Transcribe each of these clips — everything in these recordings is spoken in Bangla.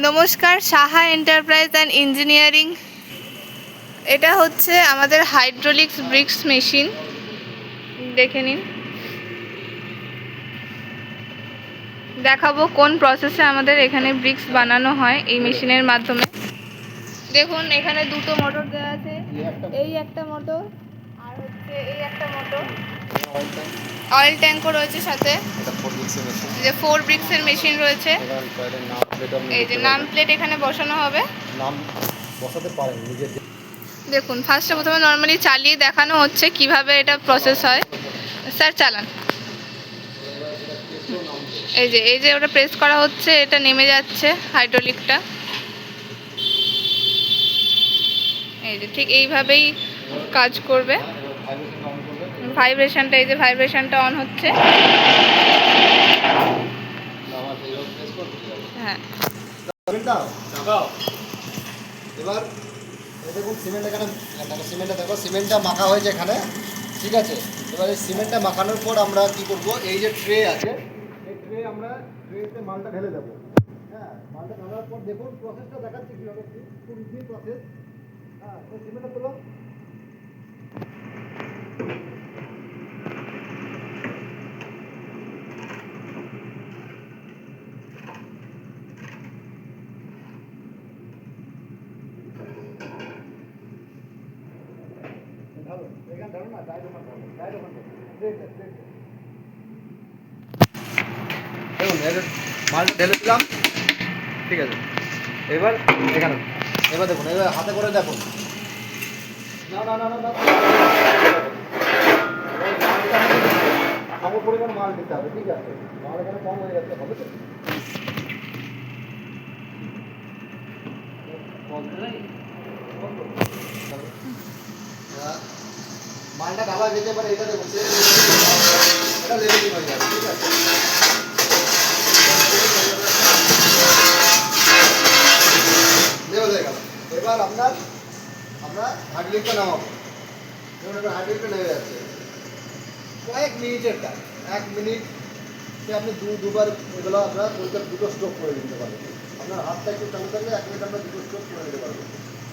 নমস্কার সাহা এন্টারপ্রাইজ অ্যান্ড ইঞ্জিনিয়ারিং এটা হচ্ছে আমাদের হাইড্রোলিক্স ব্রিক্স মেশিন দেখে নিন। দেখাবো কোন প্রসেসে আমাদের এখানে ব্রিক্স বানানো হয় এই মেশিনের মাধ্যমে। দেখুন এখানে দুটো মোটর দেওয়া আছে। এই একটা। মোটর আর হচ্ছে এই একটা মোটর অয়েল ট্যাঙ্কও রয়েছে সাথে। যে ফোর ব্রিক্সের মেশিন রয়েছে। এই যে নাম প্লেট এখানে বসানো হবে। নাম বসাতে পারেন নিজের দেখুন ফার্স্টে প্রথমে নর্মালি চালিয়ে দেখানো হচ্ছে কীভাবে এটা প্রসেস হয়। স্যার চালান। এই যে এই যে ওটা প্রেস করা হচ্ছে এটা নেমে যাচ্ছে হাইড্রোলিকটা এই যে ঠিক এইভাবেই কাজ করবে। ভাইব্রেশনটা, এই যে ভাইব্রেশনটা অন হচ্ছে। হ্যাঁ। এবার দেখুন সিমেন্ট এখানে সিমেন্টটা দেখো সিমেন্টটা মাখা হয়েছে এখানে। ঠিক আছে? সিমেন্টটা মাখানোর পর আমরা কি করব? এই যে ট্রে আছে, এই ট্রে আমরা ট্রেতে মালটা ঢেলে হ্যাঁ মালটা পর দেখুন প্রসেসটা প্রসেস হ্যাঁ সিমেন্টটা তোলো ঢালো এখানে ঢালো না ডাইরেক্ট ওখানে ঢালো ডাইরেক্ট ওখানে ঢালো স্ট্রেট স্ট্রেট মাল ঢেলে ঠিক আছে এবার এখানে এবার দেখুন এবার হাতে করে দেখুন না না না না পরিমাণ মাল দিতে হবে ঠিক আছে মাল এখানে কম হয়ে যাচ্ছে হবে তো হ্যাঁ। মালটা ঢালা যেতে পারে, এটা দেখুন এটা লেভেলিং হয়ে যাবে, ঠিক আছে? এবার আপনার আমরা হার্ডলিংটা নামাবো। দেখুন, এবার হার্ডলিংটা নেমে যাচ্ছে। কয়েক মিনিটের কাজ এক মিনিট আপনি দু, দুবার এগুলো আমরা দুটো স্ট্রোক করে দিতে পারবেন। আপনার হাতটা একটু চালু থাকলে এক মিনিট আমরা দুটো স্ট্রোক করে দিতে পারব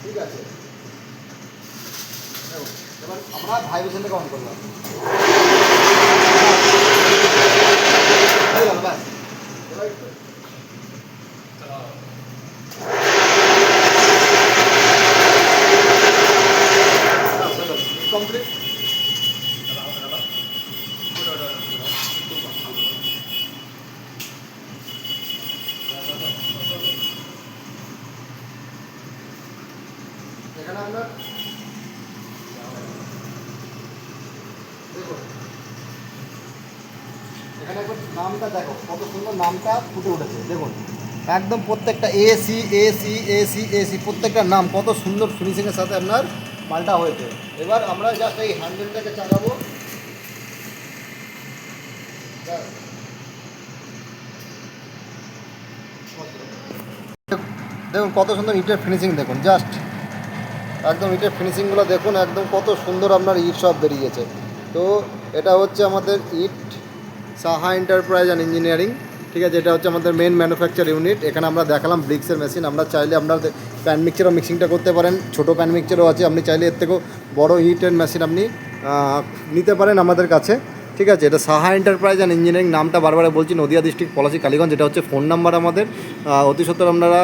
ঠিক আছে? এবার আমরা ভাইব্রেশনটাকে অন করলাম হয়ে গেল ব্যাস এবার একটু কমপ্লিট এখানে আমরা দেখো এখানে নামটা দেখো, কত সুন্দর নামটা ফুটে উঠেছে, দেখুন। একদম প্রত্যেকটা এসি এসি এসি এসি প্রত্যেকটা নাম, কত সুন্দর ফিনিশিংয়ের সাথে আপনার মালটা হয়েছে। এবার আমরা জাস্ট এই হ্যান্ডেলটাকে চালাবো। দেখুন কত সুন্দর ইটের ফিনিশিং দেখুন জাস্ট একদম ইটের ফিনিশিংগুলো দেখুন, একদম কত সুন্দর আপনার ইট সব বেরিয়েছে। তো এটা হচ্ছে আমাদের ইট। সাহা এন্টারপ্রাইজ অ্যান্ড ইঞ্জিনিয়ারিং ঠিক আছে, এটা হচ্ছে আমাদের মেন ম্যানুফ্যাকচার ইউনিট এখানে আমরা দেখালাম ব্রিক্সের মেশিন আমরা চাইলে আপনার প্যান মিক্সচারও মিক্সিংটা করতে পারেন। ছোটো প্যান মিক্সচারও আছে। আপনি চাইলে এর থেকেও বড় হিটের মেশিন আপনি নিতে পারেন আমাদের কাছে। ঠিক আছে, এটা সাহা এন্টারপ্রাইজ অ্যান্ড ইঞ্জিনিয়ারিং নামটা বারবার বলছি, নদিয়া ডিস্ট্রিক্ট পলাশি কালীগঞ্জ, এটা হচ্ছে ফোন নাম্বার আমাদের। অতি সত্তর আপনারা,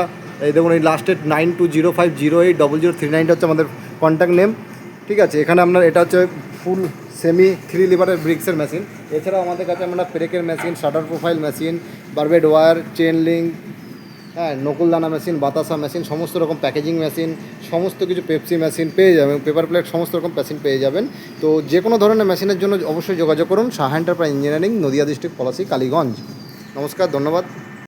এই দেখুন, এই লাস্টের nine two zero five zero eight double zero three নাইনটা হচ্ছে আমাদের কন্ট্যাক্ট নেম ঠিক আছে, এখানে আপনার, এটা হচ্ছে ফুল সেমি থ্রি লিভারের ব্রিক্সের মেশিন এছাড়াও আমাদের কাছে আমরা ব্রেকের machine shutter profile machine barbed wire chain link হ্যাঁ নকুলদানা মেশিন বাতাসা মেশিন সমস্ত রকম প্যাকেজিং মেশিন সমস্ত কিছু পেপসি মেশিন পেয়ে যাবেন পেপার প্লেট সমস্ত রকম মেশিন পেয়ে যাবেন। তো যে কোনো ধরনের মেশিনের জন্য অবশ্যই যোগাযোগ করুন Saha enterprise engineering Nadia district Palashi Kaliganj নমস্কার, ধন্যবাদ।